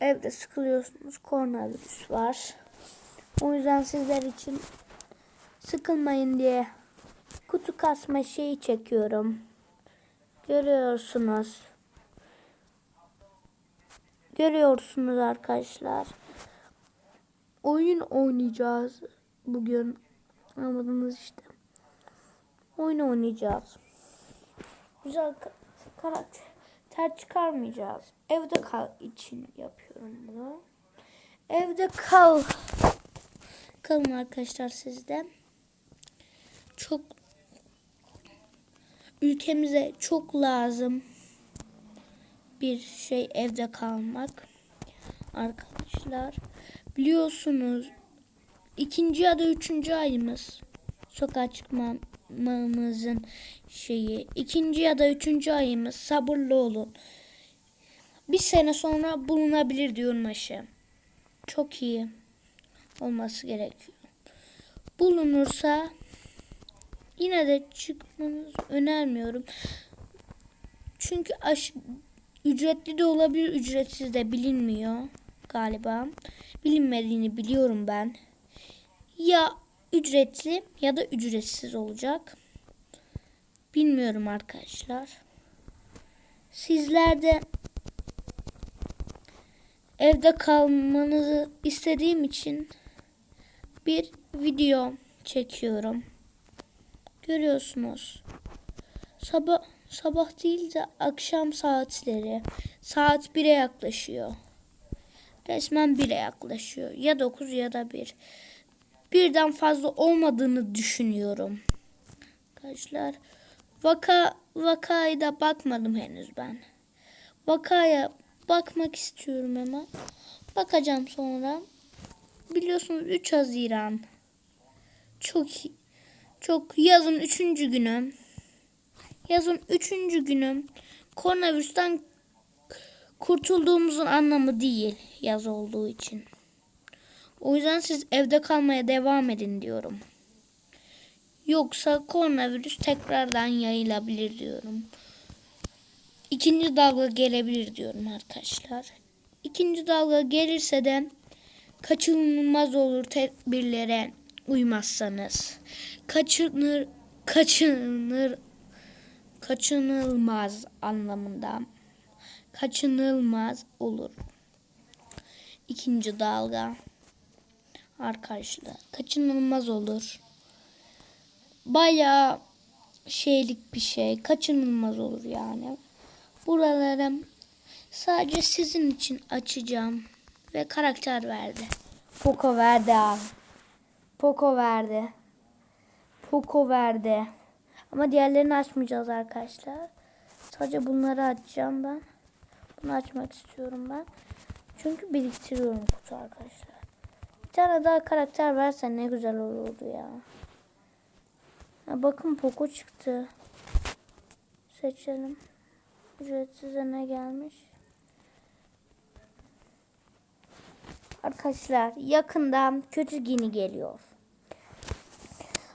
evde sıkılıyorsunuz. Koronavirüs var. O yüzden sizler için sıkılmayın diye kutu kasma şeyi çekiyorum. Görüyorsunuz. Görüyorsunuz arkadaşlar. Oyun oynayacağız bugün. Anladınız işte. Oyun oynayacağız. Güzel ka- karakter çıkarmayacağız. Evde kal için yapıyorum bunu. Evde kal. Kalın arkadaşlar sizde. Çok ülkemize çok lazım bir şey evde kalmak. Arkadaşlar biliyorsunuz ikinci ya da üçüncü ayımız sokağa çıkmamamızın şeyi ikinci ya da üçüncü ayımız sabırlı olun. Bir sene sonra bulunabilir diyorum aşı. Çok iyi olması gerekiyor. Bulunursa yine de çıkmanızı önermiyorum. Çünkü aşı ücretli de olabilir, ücretsiz de bilinmiyor galiba. Bilinmediğini biliyorum ben. Ya ücretli ya da ücretsiz olacak. Bilmiyorum arkadaşlar. Sizler de evde kalmanızı istediğim için bir video çekiyorum. Görüyorsunuz. Sabah sabah değil de akşam saatleri. Saat 1'e yaklaşıyor. Resmen 1'e yaklaşıyor. Ya 9 ya da 1. Birden fazla olmadığını düşünüyorum. Arkadaşlar vaka vakaya da bakmadım henüz ben. Vakaya bakmak istiyorum hemen. Bakacağım sonra. Biliyorsunuz 3 Haziran. Çok çok yazın 3. günü. Yazın 3. günü koronavirüsten kurtulduğumuzun anlamı değil yaz olduğu için. O yüzden siz evde kalmaya devam edin diyorum. Yoksa koronavirüs tekrardan yayılabilir diyorum. İkinci dalga gelebilir diyorum arkadaşlar. İkinci dalga gelirse de kaçınılmaz olur tedbirlere uymazsanız. Kaçınır, kaçınır, kaçınılmaz anlamında. Kaçınılmaz olur. İkinci dalga arkadaşlar kaçınılmaz olur. Bayağı şeylik bir şey. Kaçınılmaz olur yani. Buraları sadece sizin için açacağım. Ve karakter verdi. Poco verdi abi. Poco verdi. Poco verdi. Ama diğerlerini açmayacağız arkadaşlar. Sadece bunları açacağım ben. Bunu açmak istiyorum ben. Çünkü biriktiriyorum kutu arkadaşlar. Bir tane daha karakter versen ne güzel olurdu ya. ya bakın Poco çıktı. Seçelim. Ücretsize ne gelmiş? Arkadaşlar yakında kötü gini geliyor.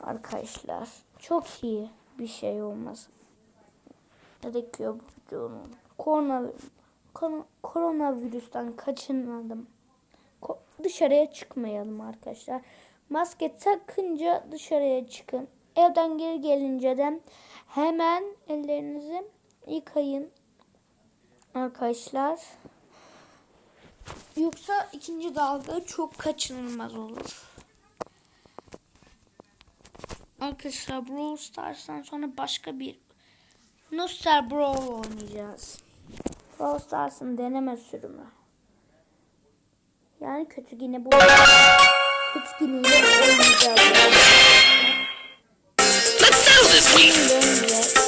Arkadaşlar çok iyi bir şey olması gerekiyor bu videonun. Korona, kon- koronavirüsten kaçınalım. Dışarıya çıkmayalım arkadaşlar. Maske takınca dışarıya çıkın. Evden geri gelince de hemen ellerinizi yıkayın. Arkadaşlar. Yoksa ikinci dalga çok kaçınılmaz olur. Arkadaşlar Brawl Stars'tan sonra başka bir Nostar Brawl oynayacağız. Brawl Stars'ın deneme sürümü. Yani kötü yine bu. Kötü yine oynayacağız. Let's settle this beef.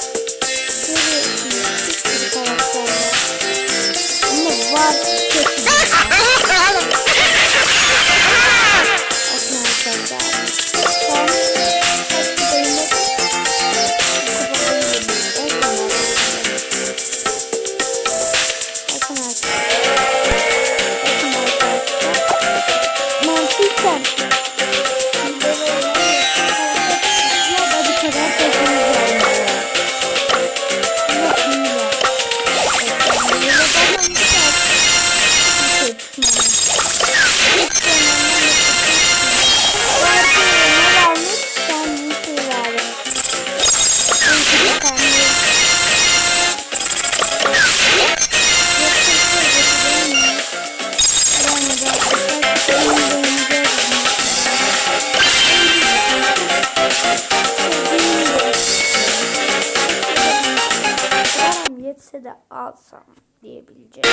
De alsam diyebileceğim.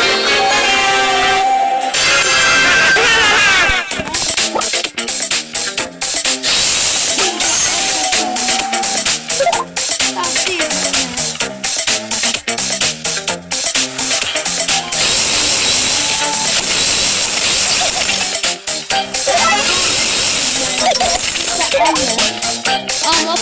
Ama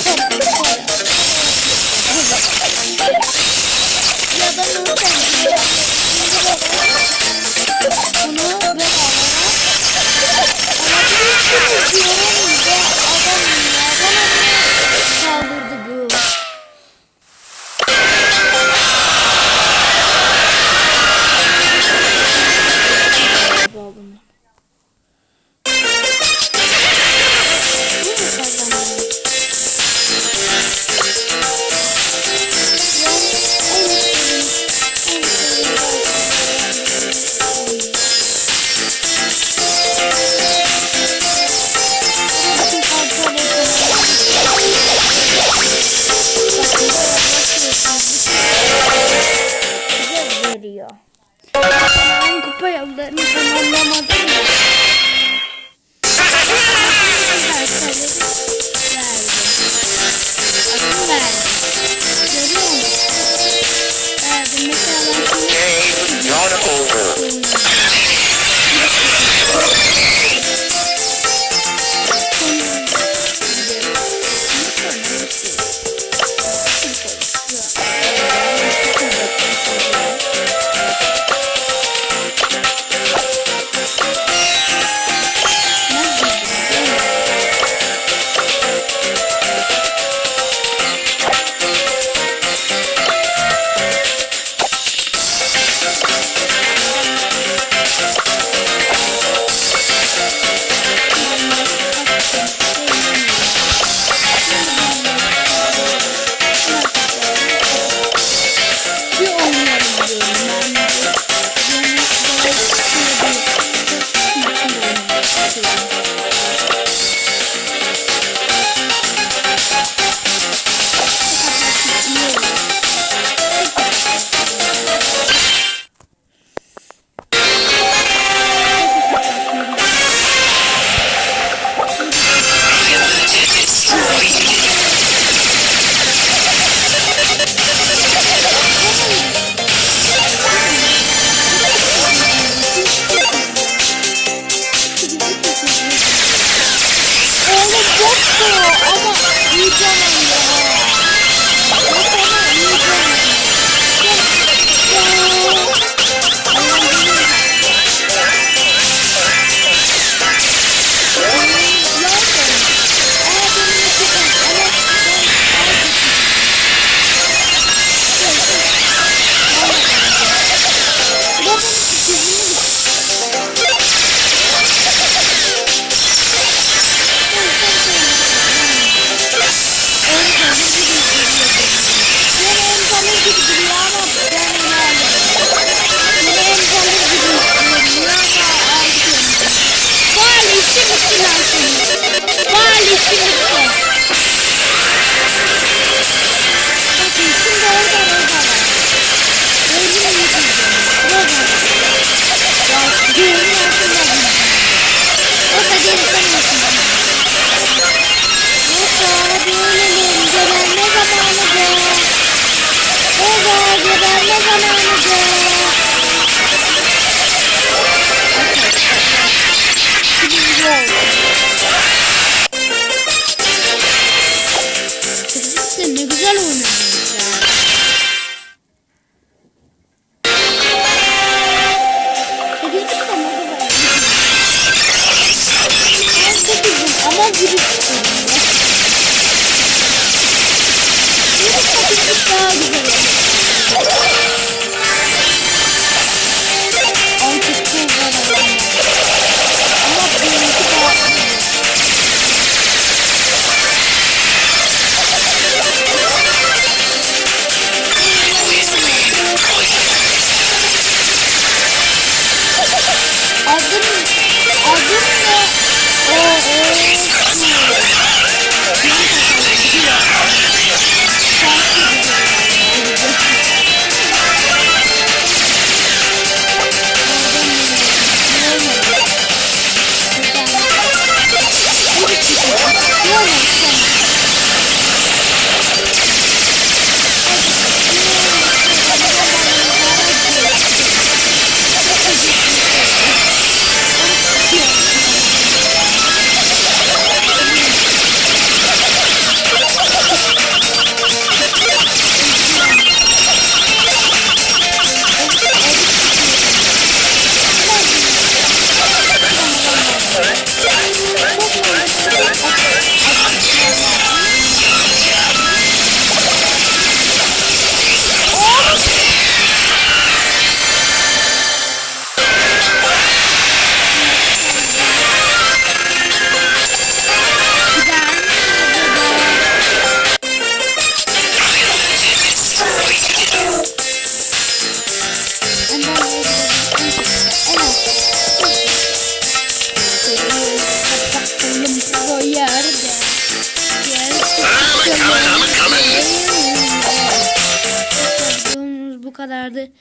kadardı.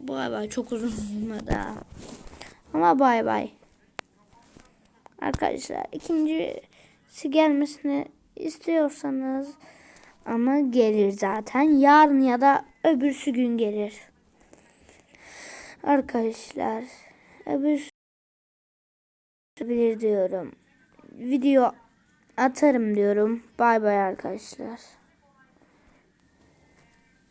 Bay bay çok uzun olmadı. Ama bay bay. Arkadaşlar ikincisi gelmesini istiyorsanız ama gelir zaten. Yarın ya da öbürsü gün gelir. Arkadaşlar öbür bilir diyorum. Video atarım diyorum. Bay bay arkadaşlar.